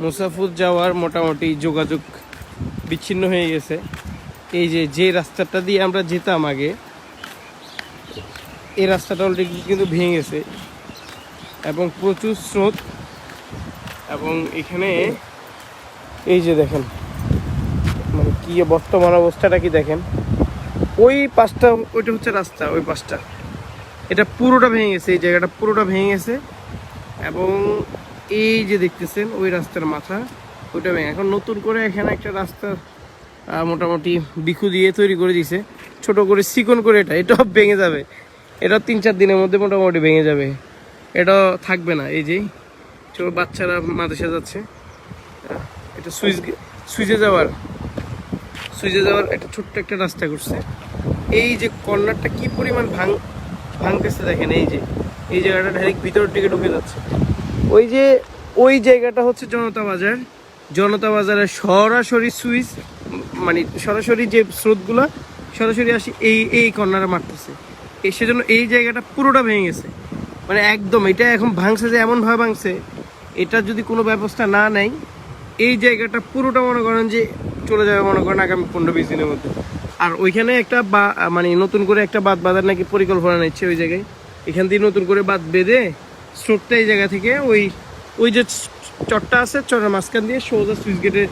মুসাফুর যাওয়ার মোটামুটি যোগাযোগ বিচ্ছিন্ন হয়ে গেছে। এই যে যে রাস্তাটা দিয়ে আমরা যেতাম আগে, এই রাস্তাটা অলরেডি কিন্তু ভেঙে গেছে। এবং প্রচুর স্রোত। এবং এখানে এই যে দেখেন মানে কি বর্তমান অবস্থাটা কি দেখেন? ওই পাশটা, ওইটা হচ্ছে রাস্তা, ওই পাশটা। এটা পুরোটা ভেঙে গেছে, এই জায়গাটা পুরোটা ভেঙে গেছে। এবং এই যে দেখতেছেন, ওই রাস্তার মাথা, ওইটা ভেঙে। এখন নতুন করে এখানে একটা রাস্তা মোটামুটি বিখু দিয়ে তৈরি করে দিছে ছোট করে সিকন করে এটা এটাও ভেঙে যাবে। এটা তিন চার দিনের মধ্যে মোটামুটি ভেঙে যাবে। এটা থাকবে না, এই যে ছোট বাচ্চারা মাদেশে যাচ্ছে। এটা সুইচ সুইচে যাওয়ার সুইচে যাওয়ার একটা ছোট্ট একটা রাস্তা করছে। এই যে কর্নারটা কি পরিমাণ ভাঙ ভাঙতেছে দেখেন, এই যে, এই জায়গাটা ডাইরেক্ট ভিতরের দিকে ঢুকে যাচ্ছে। ওই যে, ওই জায়গাটা হচ্ছে জনতা বাজার। জনতা বাজারের সরাসরি সুইচ মানে সরাসরি যে স্রোতগুলো, সরাসরি আসি এই এই কর্নারে মারতেছে। সেজন্য এই জায়গাটা পুরোটা ভেঙে গেছে। মানে একদম, এটা এখন ভাঙছে যে এমনভাবে ভাঙছে, এটা যদি কোনো ব্যবস্থা না নেয়, এই জায়গাটা পুরোটা মনে করেন যে চলে যাবে মনে করেন আগামী পনেরো বিশ দিনের মধ্যে। আর ওইখানে একটা বা মানে নতুন করে একটা বাদ বাঁধার নাকি পরিকল্পনা নিচ্ছে ওই জায়গায়। এখান থেকে নতুন করে বাদ বেঁধে স্রোতটা এই জায়গা থেকে, ওই ওই যে চটটা আছে, চটের মাঝখান দিয়ে সোজা সুইচ গেটে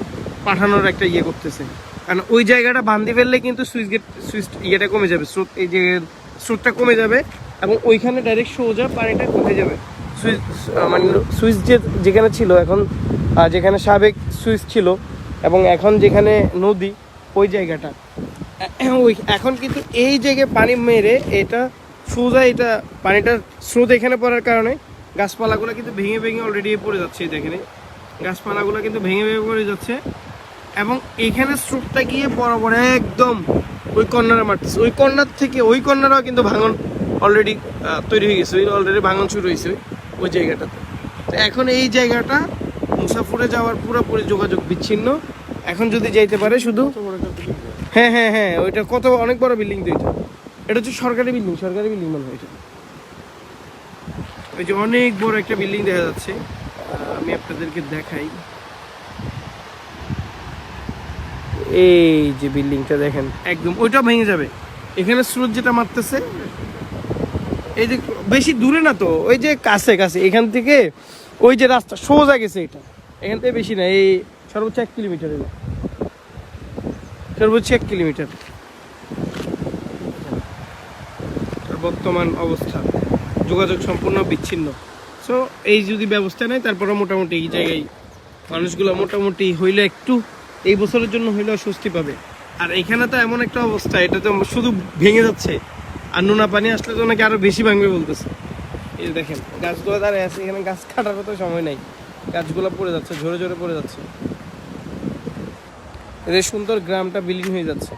পাঠানোর একটা ইয়ে করতেছে। কারণ ওই জায়গাটা বান্ধি ফেললে কিন্তু সুইচ গেট, সুইচ ইয়েটা কমে যাবে, স্রোত, এই যে স্রোতটা কমে যাবে এবং ওইখানে ডাইরেক্ট সোজা পানিটা কমে যাবে? সুইচ মানে সুইচ যে, যেখানে ছিল এখন যেখানে সাবেক সুইচ ছিল এবং এখন যেখানে নদী, ওই জায়গাটা। ওই, এখন কিন্তু এই জায়গায় পানি মেরে এটা সোজা এটা পানিটার স্রোত এখানে পড়ার কারণে গাছপালাগুলো কিন্তু ভেঙে ভেঙে অলরেডি পড়ে যাচ্ছে দেখেন। গাছপালাগুলো কিন্তু ভেঙে ভেঙে পড়ে যাচ্ছে। এবং এখানে স্রোতটা গিয়ে বরাবর একদম ওই কর্নারে মারতেছে ওই কর্নার থেকে ওই কর্নারও কিন্তু ভাঙন অলরেডি তৈরি হয়ে গেছে ওই অলরেডি ভাঙন শুরু হয়েছে ওই- ওই জায়গাটাতে। তো এখন এই জায়গাটা মুসাফুরে যাওয়ার পুরোপুরি যোগাযোগ বিচ্ছিন্ন। এখন যদি যাইতে পারে শুধু হ্যাঁ হ্যাঁ হ্যাঁ ওইটা কত অনেক বড় বিল্ডিং তো এটা। এটা হচ্ছে সরকারি বিল্ডিং সরকারি বিল্ডিং মনে হয় এটা। ওই যে অনেক বড় একটা বিল্ডিং দেখা যাচ্ছে। আমি আপনাদেরকে দেখাই। এই যে বিল্ডিংটা দেখেন, একদম ওইটা ভেঙে যাবে। এখানে স্রোত যেটা মারতেছে, এই যে বেশি দূরে না তো, ওই যে কাছে কাছে। এখান থেকে ওই যে রাস্তা, সোজা গেছে এটা। এখান থেকে বেশি না, এই সর্বোচ্চ এক কিলোমিটার সর্বোচ্চ এক কিলোমিটার। বর্তমান অবস্থা। যোগাযোগ সম্পূর্ণ বিচ্ছিন্ন। সো এই যদি ব্যবস্থা নেয় তারপরে মোটামুটি এই জায়গায় মানুষগুলো মোটামুটি হইলে একটু এই বছরের জন্য হইলেও স্বস্তি পাবে। আর এখানে তো এমন একটা অবস্থা, এটা তো শুধু ভেঙে যাচ্ছে। আর নোনা পানি আসলে তো নাকি আরও বেশি ভাঙবে বলতেছে। এই দেখেন, গাছগুলো দাঁড়িয়ে আছে, এখানে গাছ কাটার তো সময় নাই। গাছগুলো পড়ে যাচ্ছে, ঝরে ঝরে পড়ে যাচ্ছে। এদের সুন্দর গ্রামটা বিলীন হয়ে যাচ্ছে।